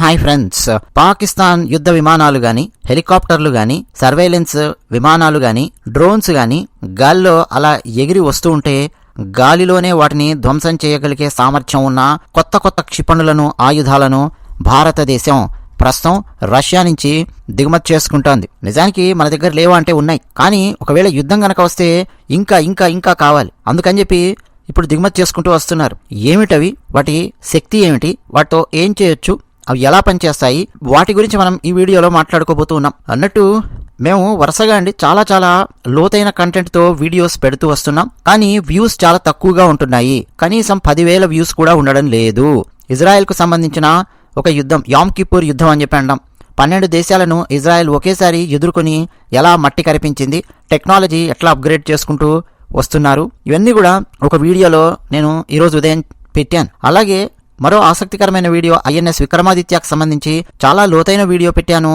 Hi friends. Pakistan యుద్ధ విమానాలు గాని హెలికాప్టర్లు గాని సర్వేలెన్స్ విమానాలు గాని డ్రోన్స్ గాని గాల్లో అలా ఎగిరి వస్తూ ఉంటే గాలిలోనే వాటిని ధ్వంసం చేయగలిగే సామర్థ్యం ఉన్న కొత్త కొత్త క్షిపణులను ఆయుధాలను భారతదేశం ప్రస్తుతం రష్యా నుంచి దిగుమతి చేసుకుంటోంది. నిజానికి మన దగ్గర లేవా అంటే ఉన్నాయి. కానీ ఒకవేళ యుద్ధం గనక వస్తే ఇంకా ఇంకా ఇంకా కావాలి. అందుకని చెప్పి ఇప్పుడు దిగుమతి చేసుకుంటూ వస్తున్నారు. ఏమిటవి? వాటి శక్తి ఏమిటి? వాటితో ఏం చేయొచ్చు? అవి ఎలా పనిచేస్తాయి? వాటి గురించి మనం ఈ వీడియోలో మాట్లాడుకోబోతూ ఉన్నాం. అన్నట్టు మేము వరుసగా అండి చాలా చాలా లోతైన కంటెంట్తో వీడియోస్ పెడుతూ వస్తున్నాం. కానీ వ్యూస్ చాలా తక్కువగా ఉంటున్నాయి. కనీసం పదివేల వ్యూస్ కూడా ఉండడం లేదు. ఇజ్రాయెల్కు సంబంధించిన ఒక యుద్ధం యామ్ కిపూర్ యుద్ధం అని చెప్పి అంటాం. పన్నెండు దేశాలను ఇజ్రాయెల్ ఒకేసారి ఎదుర్కొని ఎలా మట్టి కరిపించింది టెక్నాలజీ ఎట్లా అప్గ్రేడ్ చేసుకుంటూ వస్తున్నారు ఇవన్నీ కూడా ఒక వీడియోలో నేను ఈరోజు ఉదయం పెట్టాను. అలాగే మరో ఆసక్తికరమైన వీడియో ఐఎన్ఎస్ విక్రమాదిత్యకు సంబంధించి చాలా లోతైన వీడియో పెట్టాను.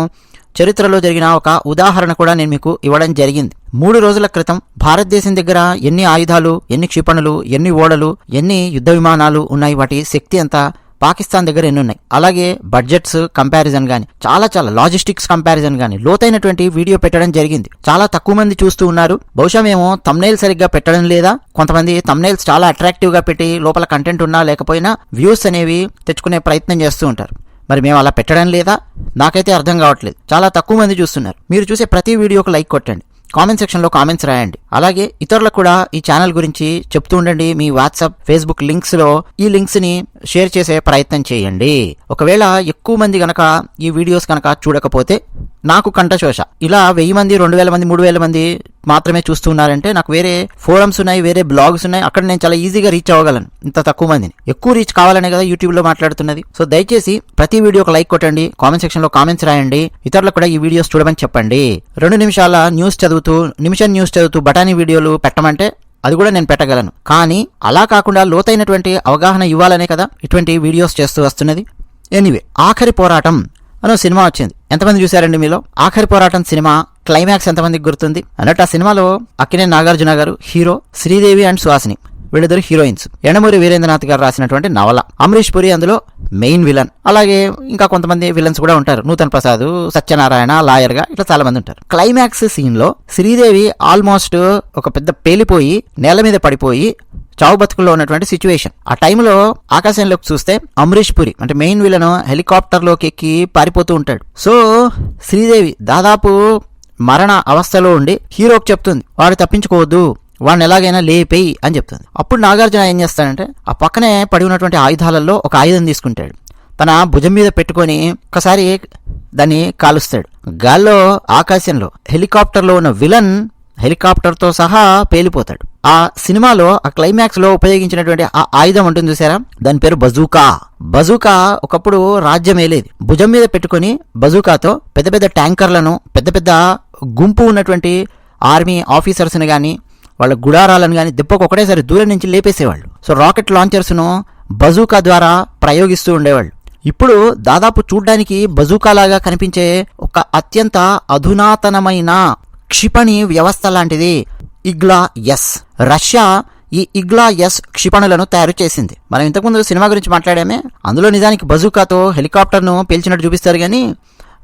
చరిత్రలో జరిగిన ఒక ఉదాహరణ కూడా నేను మీకు ఇవ్వడం జరిగింది. మూడు రోజుల క్రితం భారతదేశం దగ్గర ఎన్ని ఆయుధాలు ఎన్ని క్షిపణులు ఎన్ని ఓడలు ఎన్ని యుద్ధ విమానాలు ఉన్నాయి? వాటి శక్తి ఎంత? పాకిస్తాన్ దగ్గర ఎన్ని ఉన్నాయి అలాగే బడ్జెట్స్ కంపారిజన్ కానీ చాలా చాలా లాజిస్టిక్స్ కంపారిజన్ కానీ లోతైనటువంటి వీడియో పెట్టడం జరిగింది. చాలా తక్కువ మంది చూస్తూ ఉన్నారు. బహుశా మేము తమ్నైల్ సరిగ్గా పెట్టడం లేదా కొంతమంది తమ్నైల్స్ చాలా అట్రాక్టివ్గా పెట్టి లోపల కంటెంట్ ఉన్నా లేకపోయినా వ్యూస్ అనేవి తెచ్చుకునే ప్రయత్నం చేస్తూ ఉంటారు. మరి మేము అలా పెట్టడం లేదా? నాకైతే అర్థం కావట్లేదు. చాలా తక్కువ మంది చూస్తున్నారు. మీరు చూసే ప్రతి వీడియోకి లైక్ కొట్టండి. కామెంట్ సెక్షన్లో కామెంట్స్ రాయండి. అలాగే ఇతరులకు కూడా ఈ ఛానల్ గురించి చెప్తూ ఉండండి. మీ వాట్సాప్ ఫేస్బుక్ లింక్స్లో ఈ లింక్స్ని షేర్ చేసే ప్రయత్నం చేయండి. ఒకవేళ ఎక్కువ మంది గనక ఈ వీడియోస్ కనుక చూడకపోతే నాకు కంఠశోష. ఇలా వెయ్యి మంది రెండు వేల మంది మూడు వేల మంది మాత్రమే చూస్తున్నారంటే నాకు వేరే ఫోరమ్స్ ఉన్నాయి వేరే బ్లాగ్స్ ఉన్నాయి. అక్కడ నేను చాలా ఈజీగా రీచ్ అవ్వగలను ఇంత తక్కువ మందిని. ఎక్కువ రీచ్ కావాలనే కదా యూట్యూబ్లో మాట్లాడుతున్నది. సో దయచేసి ప్రతి వీడియోకి లైక్ కొట్టండి కామెంట్ సెక్షన్లో కామెంట్స్ రాయండి ఇతరులకు కూడా ఈ వీడియోస్ చూడమని చెప్పండి. రెండు నిమిషాల న్యూస్ చదువుతూ నిమిషం న్యూస్ చదువుతూ బఠానీ వీడియోలు పెట్టమంటే అది కూడా నేను పెట్టగలను. కానీ అలా కాకుండా లోతైనటువంటి అవగాహన ఇవ్వాలనే కదా ఇటువంటి వీడియోస్ చేస్తూ వస్తున్నది. ఎనీవే ఆఖరి పోరాటం అనో సినిమా వచ్చింది. ఎంతమంది చూశారండి మీలో? ఆఖరి పోరాటం సినిమా క్లైమాక్స్ ఎంతమందికి గుర్తుంది? అన్నట్టు ఆ సినిమాలో అక్కినే నాగార్జున గారు హీరో శ్రీదేవి అండ్ సుహాసిని వీళ్ళిద్దరు హీరోయిన్స్. ఎనమూరి వీరేంద్రనాథ్ గారు రాసినటువంటి నవల. అమరీష్ పురి అందులో మెయిన్ విలన్. అలాగే ఇంకా కొంతమంది విలన్స్ కూడా ఉంటారు. నూతన్ ప్రసాద్ సత్యనారాయణ లాయర్గా ఇట్లా చాలా మంది ఉంటారు. క్లైమాక్స్ సీన్లో శ్రీదేవి ఆల్మోస్ట్ ఒక పెద్ద పేలిపోయి నేల మీద పడిపోయి చావు బతుకుల్లో ఉన్నటువంటి సిచ్యువేషన్ ఆ టైంలో ఆకాశంలోకి చూస్తే అమరీష్ పురి అంటే మెయిన్ విలన్ హెలికాప్టర్లోకి ఎక్కి పారిపోతూ ఉంటాడు. సో శ్రీదేవి దాదాపు మరణ అవస్థలో ఉండి హీరోకి చెప్తుంది వాడు తప్పించుకోవద్దు వాడిని ఎలాగైనా లేపేయి అని చెప్తుంది. అప్పుడు నాగార్జున ఏం చేస్తాడంటే ఆ పక్కనే పడి ఉన్నటువంటి ఆయుధాలలో ఒక ఆయుధం తీసుకుంటాడు. తన భుజం మీద పెట్టుకొని ఒకసారి దాన్ని కాలుస్తాడు. గాల్లో ఆకాశంలో హెలికాప్టర్లో ఉన్న విలన్ హెలికాప్టర్తో సహా పేలిపోతాడు. ఆ సినిమాలో ఆ క్లైమాక్స్లో ఉపయోగించినటువంటి ఆ ఆయుధం ఉంటుంది చూసారా? దాని పేరు బజూకా. బజూకా ఒకప్పుడు రాజ్యం ఏలేది. భుజం మీద పెట్టుకొని బజూకాతో పెద్ద పెద్ద ట్యాంకర్లను పెద్ద పెద్ద గుంపు ఉన్నటువంటి ఆర్మీ ఆఫీసర్స్ని కానీ వాళ్ళ గుడారాలను కానీ దెబ్బకు ఒకటేసారి దూరం నుంచి లేపేసేవాళ్ళు. సో రాకెట్ లాంచర్స్ను బజూకా ద్వారా ప్రయోగిస్తూ ఉండేవాళ్ళు. ఇప్పుడు దాదాపు చూడ్డానికి బజూకాలాగా కనిపించే ఒక అత్యంత అధునాతనమైన క్షిపణి వ్యవస్థ లాంటిది ఇగ్లా ఎస్. రష్యా ఈ ఇగ్లా ఎస్ క్షిపణులను తయారు చేసింది. మనం ఇంతకుముందు సినిమా గురించి మాట్లాడామే. అందులో నిజానికి బజూకాతో హెలికాప్టర్ను పేల్చినట్టు చూపిస్తారు కానీ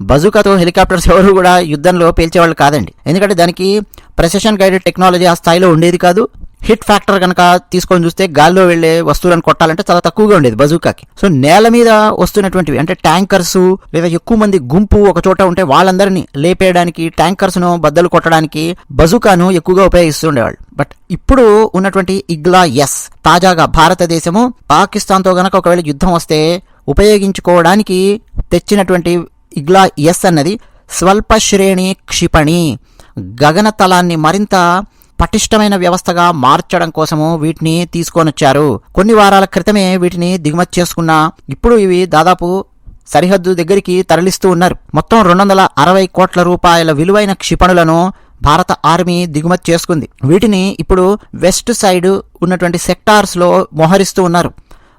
బజూకాతో హెలికాప్టర్స్ ఎవరు కూడా యుద్ధంలో పేల్చేవాళ్ళు కాదండి. ఎందుకంటే దానికి ప్రెసెషన్ గైడెడ్ టెక్నాలజీ ఆ స్థాయిలో ఉండేది కాదు. హిట్ ఫ్యాక్టర్ కనుక తీసుకొని చూస్తే గాల్లో వెళ్ళే వస్తువులను కొట్టాలంటే చాలా తక్కువగా ఉండేది బజూకాకి సో నేల మీద వస్తున్నటువంటివి అంటే ట్యాంకర్స్ లేదా ఎక్కువ మంది గుంపు ఒక చోట ఉంటే వాళ్ళందరినీ లేపేయడానికి ట్యాంకర్స్ను బద్దలు కొట్టడానికి బజూకాను ఎక్కువగా ఉపయోగిస్తుండేవాళ్ళు బట్ ఇప్పుడు ఉన్నటువంటి ఇగ్లా ఎస్ తాజాగా భారతదేశము పాకిస్తాన్తో గనక ఒకవేళ యుద్ధం వస్తే ఉపయోగించుకోవడానికి తెచ్చినటువంటి ఇగ్లా ఎస్ అన్నది స్వల్ప శ్రేణి క్షిపణి గగనతలాన్ని మరింత పటిష్టమైన వ్యవస్థగా మార్చడం కోసము వీటిని తీసుకొనొచ్చారు. కొన్ని వారాల క్రితమే వీటిని దిగుమతి చేసుకున్న ఇప్పుడు ఇవి దాదాపు సరిహద్దు దగ్గరికి తరలిస్తూ ఉన్నారు. మొత్తం రెండు వందల అరవై కోట్ల రూపాయల విలువైన క్షిపణులను భారత ఆర్మీ దిగుమతి చేసుకుంది. వీటిని ఇప్పుడు వెస్ట్ సైడ్ ఉన్నటువంటి సెక్టార్స్లో మోహరిస్తూ ఉన్నారు.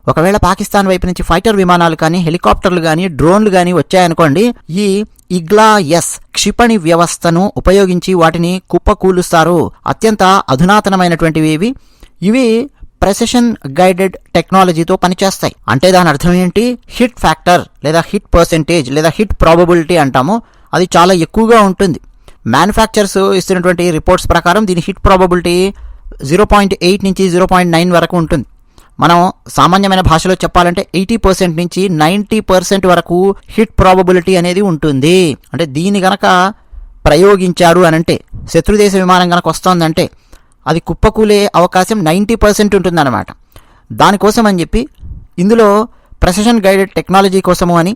ఒకవేళ పాకిస్తాన్ వైపు నుంచి ఫైటర్ విమానాలు కానీ హెలికాప్టర్లు కానీ డ్రోన్లు కానీ వచ్చాయనుకోండి ఈ ఇగ్లా ఎస్ క్షిపణి వ్యవస్థను ఉపయోగించి వాటిని కుప్పకూలుస్తారు. అత్యంత అధునాతనమైనటువంటివి ఇవి. ఇవి ప్రెసెషన్ గైడెడ్ టెక్నాలజీతో పనిచేస్తాయి. అంటే దాని అర్థం ఏంటి? హిట్ ఫ్యాక్టర్ లేదా హిట్ పర్సెంటేజ్ లేదా హిట్ ప్రాబబిలిటీ అంటాము. అది చాలా ఎక్కువగా ఉంటుంది. మ్యానుఫ్యాక్చర్స్ ఇస్తున్నటువంటి రిపోర్ట్స్ ప్రకారం దీని hit probability zero point eight నుంచి జీరో పాయింట్ నైన్ వరకు ఉంటుంది. మనం సామాన్యమైన భాషలో చెప్పాలంటే ఎయిటీ పర్సెంట్ నుంచి నైంటీ పర్సెంట్ వరకు హిట్ ప్రాబబిలిటీ అనేది ఉంటుంది. అంటే దీన్ని గనక ప్రయోగించారు అనంటే శత్రుదేశ విమానం గనక వస్తోందంటే అది కుప్పకూలే అవకాశం నైంటీ పర్సెంట్ ఉంటుందన్నమాట. దానికోసం అని చెప్పి ఇందులో ప్రెసిషన్ గైడెడ్ టెక్నాలజీ కోసము అని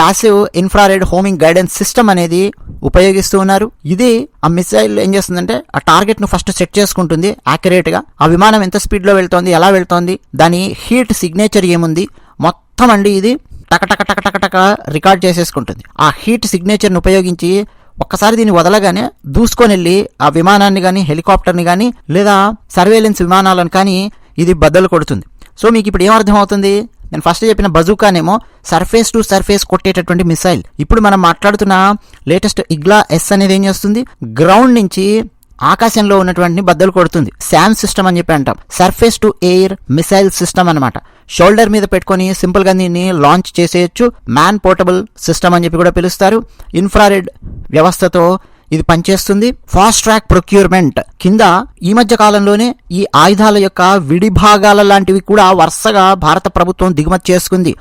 passive infrared homing guidance system అనేది ఉపయోగిస్తూ ఉన్నారు. ఇది ఆ మిసైల్ ఏం చేస్తుందంటే ఆ టార్గెట్ను ఫస్ట్ సెట్ చేసుకుంటుంది యాక్యురేట్గా ఆ విమానం ఎంత స్పీడ్లో వెళ్తోంది ఎలా వెళ్తోంది దాని హీట్ సిగ్నేచర్ ఏముంది మొత్తం అండి ఇది టక టక టక టక టక రికార్డ్ చేసేసుకుంటుంది. ఆ హీట్ సిగ్నేచర్ని ఉపయోగించి ఒక్కసారి దీన్ని వదలగానే దూసుకొని వెళ్ళి ఆ విమానాన్ని కానీ హెలికాప్టర్ని కానీ లేదా సర్వేలెన్స్ విమానాలను కానీ ఇది బద్దలు కొడుతుంది. సో మీకు ఇప్పుడు ఏమర్థం అవుతుంది నేను ఫస్ట్ చెప్పిన బజూకానేమో సర్ఫేస్ టు సర్ఫేస్ కొట్టేటటువంటి మిసైల్ ఇప్పుడు మనం మాట్లాడుతున్న లేటెస్ట్ ఇగ్లా ఎస్ అనేది ఏం చేస్తుంది? గ్రౌండ్ నుంచి ఆకాశంలో ఉన్నటువంటి బద్దలు కొడుతుంది. శామ్ సిస్టమ్ అని చెప్పి అంటాం. Surface to air missile system అనమాట షోల్డర్ మీద పెట్టుకొని సింపుల్గా దీన్ని లాంచ్ చేసేయచ్చు. మ్యాన్ పోర్టబుల్ సిస్టమ్ అని చెప్పి కూడా పిలుస్తారు. ఇన్ఫ్రారెడ్ వ్యవస్థతో ఇది పనిచేస్తుంది. ఫాస్ట్ ట్రాక్ ప్రొక్యూర్మెంట్ కింద ఈ మధ్య కాలంలోనే ఈ ఆయుధాల యొక్క విడిభాగాల లాంటివి కూడా వరుసగా భారత ప్రభుత్వం దిగుమతి చేసుకుంది.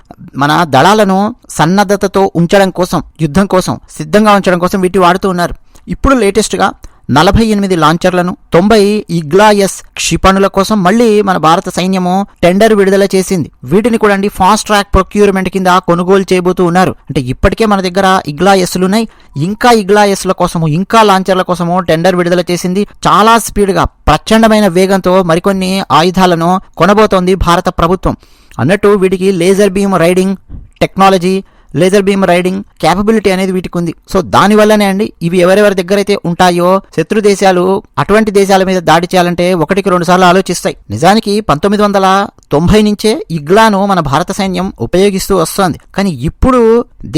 మన దళాలను సన్నద్ధతతో ఉంచడం కోసం యుద్ధం కోసం సిద్ధంగా ఉంచడం కోసం వీటి వాడుతూ ఉన్నారు. ఇప్పుడు లేటెస్ట్గా నలభై ఎనిమిది లాంచర్లను తొంభై ఇగ్లాయస్ క్షిపణుల కోసం మళ్ళీ మన భారత సైన్యము టెండర్ విడుదల చేసింది. వీటిని కూడా అండి ఫాస్ట్ ట్రాక్ ప్రొక్యూర్మెంట్ కింద కొనుగోలు చేయబోతూ ఉన్నారు. అంటే ఇప్పటికే మన దగ్గర ఇగ్లాయస్లు ఉన్నాయి ఇంకా ఇగ్లాయస్ల కోసము ఇంకా లాంచర్ల కోసము టెండర్ విడుదల చేసింది. చాలా స్పీడ్గా ప్రచండమైన వేగంతో మరికొన్ని ఆయుధాలను కొనబోతోంది భారత ప్రభుత్వం. అన్నట్టు వీటికి laser beam riding technology laser beam riding capability అనేది వీటికి ఉంది. సో దాని వల్లనే అండి ఇవి ఎవరెవరి దగ్గర అయితే ఉంటాయో శత్రు దేశాలు అటువంటి దేశాల మీద దాడి చేయాలంటే ఒకటికి రెండు సార్లు ఆలోచిస్తాయి. నిజానికి పంతొమ్మిది వందల తొంభై నుంచే ఇగ్లాను మన భారత సైన్యం ఉపయోగిస్తూ వస్తోంది. కానీ ఇప్పుడు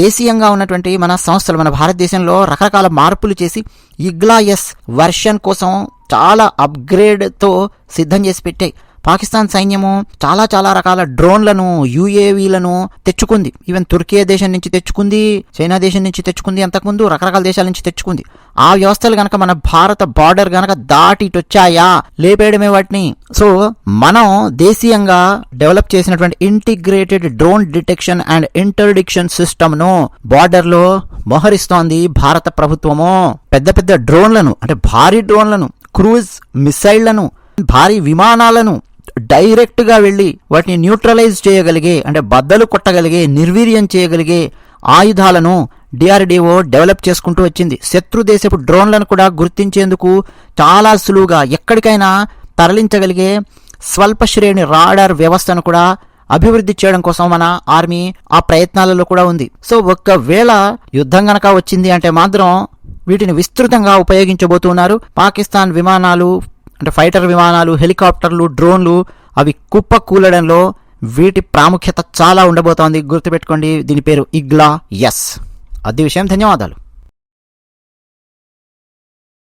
దేశీయంగా ఉన్నటువంటి మన సంస్థలు మన భారతదేశంలో రకరకాల మార్పులు చేసి ఇగ్లా ఎస్ వర్షన్ కోసం చాలా అప్గ్రేడ్తో సిద్ధం చేసి పెట్టాయి. పాకిస్తాన్ సైన్యము చాలా చాలా రకాల డ్రోన్లను యుఏవీలను తెచ్చుకుంది. ఈవెన్ తుర్కియా దేశం నుంచి తెచ్చుకుంది చైనా దేశం నుంచి తెచ్చుకుంది అంతకుముందు రకరకాల దేశాల నుంచి తెచ్చుకుంది. ఆ వ్యవస్థలు గనక మన భారత బార్డర్ గనక దాటిటొచ్చాయా? లేపేయడమే వాటిని. సో మనం దేశీయంగా డెవలప్ చేసినటువంటి integrated drone detection and interdiction సిస్టమ్ను బార్డర్లో మోహరిస్తోంది భారత ప్రభుత్వము. పెద్ద పెద్ద డ్రోన్లను అంటే భారీ డ్రోన్లను క్రూజ్ మిసైళ్ళను భారీ విమానాలను డైరెక్ట్గా వెళ్ళి వాటిని న్యూట్రలైజ్ చేయగలిగే అంటే బద్దలు కొట్టగలిగే నిర్వీర్యం చేయగలిగే ఆయుధాలను డిఆర్డిఓ డెవలప్ చేసుకుంటూ వచ్చింది. శత్రు దేశపు డ్రోన్లను కూడా గుర్తించేందుకు చాలా సులువుగా ఎక్కడికైనా తరలించగలిగే స్వల్ప శ్రేణి రాడార్ వ్యవస్థను కూడా అభివృద్ధి చేయడం కోసం మన ఆర్మీ ఆ ప్రయత్నాలలో కూడా ఉంది. సో ఒక్కవేళ యుద్ధం గనక వచ్చింది అంటే మాత్రం వీటిని విస్తృతంగా ఉపయోగించబోతున్నారు. పాకిస్తాన్ విమానాలు అంటే ఫైటర్ విమానాలు హెలికాప్టర్లు డ్రోన్లు అవి కుప్ప కూలడంలో వీటి ప్రాముఖ్యత చాలా ఉండబోతోంది. గుర్తుపెట్టుకోండి దీని పేరు ఇగ్లా ఎస్. అది విషయం. ధన్యవాదాలు.